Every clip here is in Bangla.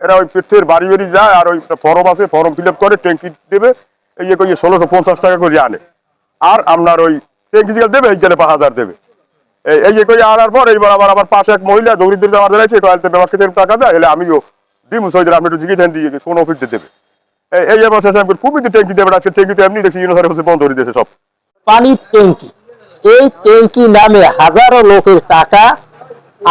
এরা ওই পেটের বাড়ি বাড়ি যায় আর ওই ফর্ম আছে, ফর্ম ফিল করে, ট্যাঙ্কি দেবে, এই যে কই ষোলোশো পঞ্চাশ টাকা করে আনে। আর আপনার ওই ট্যাঙ্কি জিগাল দেবে এইখানে পাঁচ হাজার দেবে। এই এই যে কই আনার পর এইবার আবার আমার পাশে এক মহিলা দৌড়িদের আমার দাঁড়াইছে কয়েকটা খেতে টাকা দেয় এলে আমিও দিমু সৈদের আপনি একটু জিজ্ঞেস দিয়ে কোন অফিস দেবে? এই এবার শেষে আমি খুবই ট্যাঙ্কি দেবে আজকে ট্যাঙ্কি তো এমনি দেখছি, ইউনিভার্সিটি হচ্ছে বন্ধ করে দিয়েছে সব। পানির ট্যাঙ্কি। এই ট্যাঙ্কি নামে হাজারো লোকের টাকা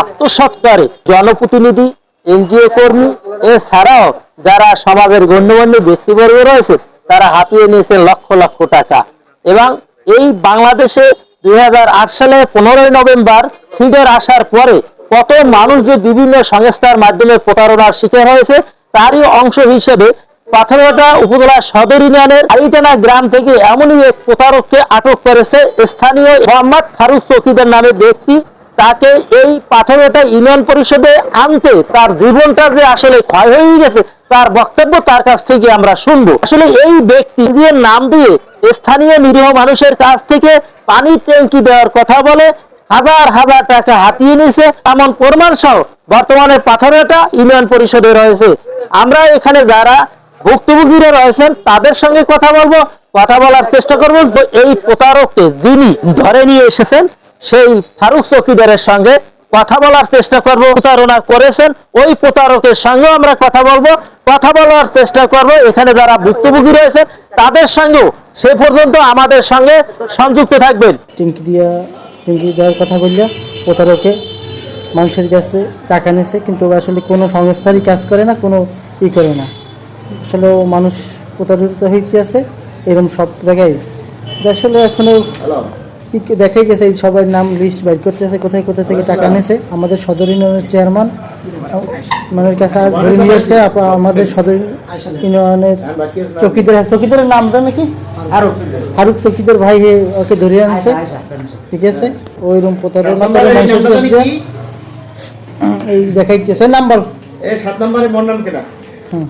আত্মসাৎ করে জনপ্রতিনিধি এনজিও কর্মী এছাড়াও যারা সমাজের গণ্যমান্য ব্যক্তিবর্গ রয়েছে, তারা হাতিয়ে নিয়েছে লক্ষ লক্ষ টাকা। এবং এই বাংলাদেশে দু হাজার আট সালে পনেরোই নভেম্বর সিডের আসার পরে কত মানুষ যে বিভিন্ন সংস্থার মাধ্যমে প্রতারণার শিকার হয়েছে, তারই অংশ হিসেবে পাথরঘাটা উপজেলা সদর ইউনিয়নের আরিটানা গ্রাম থেকে এমনই এক প্রতারককে আটক করেছে স্থানীয় মোহাম্মদ ফারুক চকিদার নামে ব্যক্তি। তাকে এই পাথরঘাটা ইউনিয়ন পরিষদে আনতে তার জীবনটা যে আসলে ক্ষয় হয়ে গেছে, তার বক্তব্য তার কাছ থেকে আমরা শুনব। আসলে এই ব্যক্তি যে নাম দিয়ে স্থানীয় নিরীহ মানুষের কাছ থেকে পানির ট্যাঙ্কি দেওয়ার কথা বলে, হাজার হাজার টাকা হাতিয়ে নিছে এমন প্রমাণ সহ বর্তমানে পাথরঘাটা ইউনিয়ন পরিষদে রয়েছে। আমরা এখানে যারা ভুক্তভোগীরা রয়েছেন, তাদের সঙ্গে কথা বলব, কথা বলার চেষ্টা করব এই প্রতারককে যিনি ধরে নিয়ে এসেছেন সেই ফারুক চকিদারের সঙ্গে কথা বলার চেষ্টা করব প্রতারণা করেছেন। ওই প্রতারকের সঙ্গেও আমরা কথা বলব। কথা বলার চেষ্টা করব এখানে যারা ভুক্তভোগী রয়েছে তাদের সঙ্গেও। সে পর্যন্ত আমাদের সঙ্গে সংযুক্ত থাকবেন। টিঙ্কি দিয়া টিঙ্কি দেওয়ার কথা বললে প্রতারকে মানুষের কাছে টাকা নিয়েছে কিন্তু আসলে কোনো সংস্থারই কাজ করে না কোনো ই করে না। আসলে মানুষ প্রতারিত হয়েছে আছে এরকম সব জায়গায়। আসলে এখনও দেখাই গেছে এই সবার নাম লিস্ট বাইর করতেছে কোথায় কোথায় থেকে টাকা নিয়েছে আমাদের সদর ইউনিয়নের চেয়ারম্যান মানে কাছে ধরে নিয়ে এসছে আমাদের সদর ইউনিয়নের চকিদার চকিদারের নাম জানে কি? ফারুক ফারুক চকিদার ভাই ওকে ধরে আনছে। ঠিক আছে? ওই রুম প্রতারণা এই দেখাইতেছে নাম্বার। এই সাত নম্বরে নাম কেনা? হুম।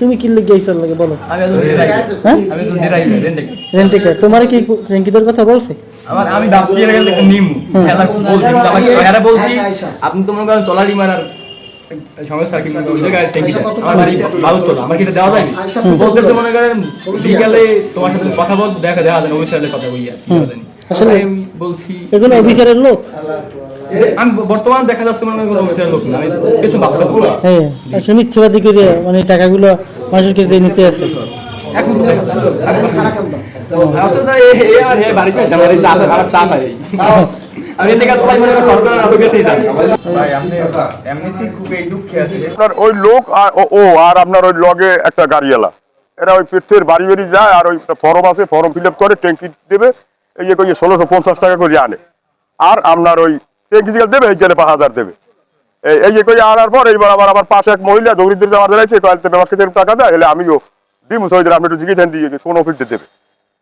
তুমি কি লাগে বলো তোমার কি রেঙ্কিদের কথা বলছে আমি ভাবছি নিমু খেলা বলছি আপনি তো মনে চলারি মারার তোমার কথা বল দেখা দেখা যায় অফিসারের লোক আমি বর্তমান দেখা যাচ্ছে মনে কিছু ভাবছি হ্যাঁ আসলে মিথ্যাবাদী করে মানে টাকাগুলো মানুষের কাছে নিতে আছে। এখন আচ্ছা, তা এ- এ আর এ বাড়িতে আছে, আমার এই চা খারাপ চা খাই। আমি এদিকে সবাই মনে করেন সরকারের আটকেতেই যাই ভাই আপনি এমনিতেই খুব এই দুঃখে আছেন আপনার ওই লোক আর ও- ও আর আপনার ওই লগে একটা গাড়িওয়ালা। এরা ওই পেটের বাড়ি বাড়ি যায় আর ওই ফর্ম আছে ফর্ম ফিল করে ট্যাঙ্কি দেবে। এই যে কই ষোলোশো পঞ্চাশ টাকা করে আনে। আর আপনার ওই জিগাল দেবে এইখানে পাঁচ হাজার দেবে। এই এই যে কই আনার পর এইবার আবার আমার পাশে এক মহিলা দৌড়িদের আমার দাঁড়াইছে কয়েকটা খেতে টাকা দেয় এলে আমিও দিমু সৈদের আপনি একটু জিজ্ঞেস দিয়ে কোন অফিস দেবে।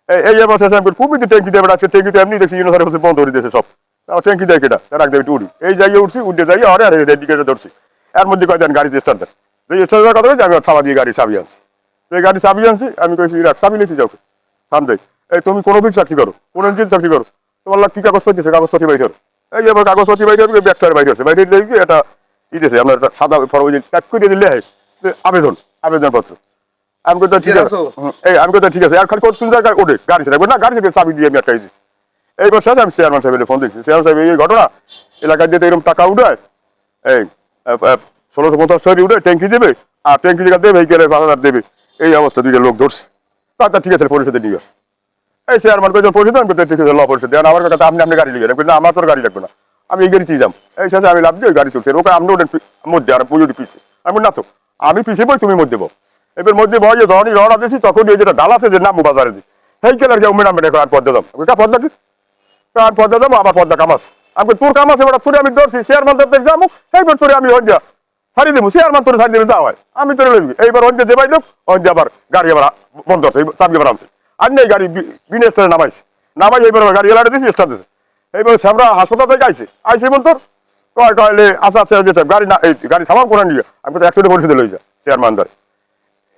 এই এই এবার শেষে আমি খুবই ট্যাঙ্কি দেবে আজকে ট্যাঙ্কি তো এমনি দেখছি ইউনিভার্সিটি হচ্ছে বন্ধ করে দিয়েছে সব। তাও ট্যাঙ্কি দেয় কেটা রাখ দেবে উড়ি। এই জায়গায় উঠছি উঠে যাই, আরে আরে রেডিকেটে ধরছি। এর মধ্যে কয়েকজন গাড়ি স্টার্ট দেন। যে স্টার্ট দেওয়ার কথা বলছি, আমি থাবা দিয়ে গাড়ি চাবি আনছি। এই গাড়ি চাবি আনছি, আমি কইছি, রাখ, চাবি নিতে যাও থাম দেয় এই, তুমি কোন অফিস চাকরি করো, কোন চাকরি করো। তোমার লাগ কি কাগজ পাইতেছে? কাগজপত্র বাইরে করো এই যে কাগজপত্র বাইরে হবে ব্যাগটার বাইরে আছে। বাইরে দেখি এটা আপনার সাদা ফর্ম টাইপ করে দিলে আবেদন আবেদনপত্র। আমি কথা ঠিক আছে। এই আমি কথা ঠিক আছে। আর খালি ওঠে গাড়ি না গাড়ি চাবি দিয়ে আমি আটকাই দিচ্ছি আমি চেয়ারম্যান সাহেবের ফোন দিচ্ছি চেয়ারম্যান সাহেব এই ঘটনা এলাকায় যেতে এরকম টাকা উঠায় এই ষোলোশো পঞ্চাশ টাকা উঠে ট্যাঙ্কি দেবে আর ট্যাঙ্কি জায়গা দেবে এই গেলে পাঁচ হাজার দেবে। এই অবস্থা দুইটা লোক ধরছে। আচ্ছা ঠিক আছে পরিষদে নিয়ে আস। এই চেয়ারম্যান কয়েকজন পরিষদ আমি ল পরিষদে আর আমার কথা আপনি আপনি গাড়ি লিখে কিন্তু আমার তোর গাড়ি লাগবে না। আমি এই গাড়িতেই যাম এই সাথে আমি লাভ দিয়ে ওই গাড়ি চলছে ওকে আপনি পি- মধ্যে, আর পুজো পিছিয়ে আমি না তো, আমি পিছিয়ে বই তুমি মধ্যে বো এবার মধ্যে বয় যে যখনই রওনা দিয়েছি তখন এই যেটা ডাল আছে, যে নাম বাজারে দিই সেই কেলার কেউ মেডাম মেডে আর পদ্মা দাম ওটা পদ্মা কি? আর পদ্মা যাব আমার পদ্মা কামাস। আমি তোর কাম আছে ওটা তোরে আমি ধরছি চেয়ারম্যান দপ্তর যাব, এইবার তোরে আমি হইয়া সারি দেবো চেয়ারম্যান তোরে সারি দেবে, যা হয়। আমি তোরে লইবি। এইবার হইয়া যে বাইলো হইয়া আবার গাড়ি আবার বন্ধ আছে চাবি আবার আনছে। আর নেই গাড়ি বিনা স্টারে নামাইছে। নামাই এইবার গাড়ি এলাটা দিয়েছি স্টার দিয়েছে। এইবার শ্যামরা হাসপাতাল থেকে আইছে। আইসে বল তোর কয় কয়লে আচ্ছা আচ্ছা যেতে গাড়ি না এই গাড়ি সামান করে নিয়ে। আমি তো একশো পরিষদে লই যা চেয়ারম্যান ধরে।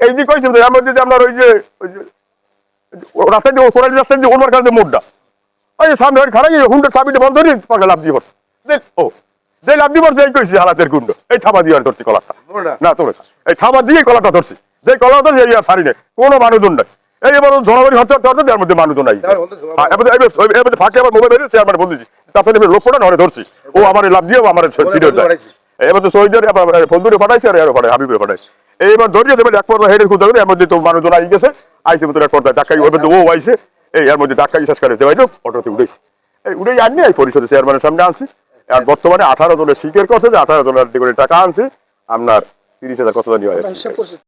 এই যে কইছে যে আমার যদি আপনার ওই যে ওই যে রাস্তায় যে কোরআন রাস্তায় যে ওনার কাছে মোড়টা ওই যে সামনে ওই খারাপ হুন্ডার চাবিটা বন্ধ করে পাগলা লাভ দিয়ে দেখ ও যে লাভ দিবার যে কইছি হালাতের গুন্ড। এই থাবা দিয়ে ধরছি কলাটা না তোর এই থাবা দিয়ে কলাটা ধরছি। যে কলা ধরছি এই আর সারি নেই। কোনো মানুষজন নাই এই এবার মধ্যে মানুষজন নাই। হ্যাঁ, এবার এবার এর মধ্যে ফাঁকে আবার মোবাইল বেরিয়েছে আমার তাছাড়া ধরছি। ও আমার লাভ দিয়ে আমার সিরিয়াস যায় এবার তো শহীদের বন্ধুরে পাঠাইছে আর এর হাবিবে পাঠাইছে এইবার ধরিয়েছে এবার এক পর্দা হেডের খুঁজে এর মধ্যে তো মানুষজন আই গেছে। আইসে মতো এক পর্দা ডাক্তারি ওর মধ্যে ও আইছে। এই এর মধ্যে ডাক্তারি শেষ করে দেওয়াই অটোতে উঠেছি। এই উঠেই আননি এই পরিষদের চেয়ারম্যানের সামনে আনছি। আর বর্তমানে আঠারো জনের শিখের করছে যে আঠারো জনের করে টাকা আনছি আপনার তিরিশ হাজার কত জানি হয়।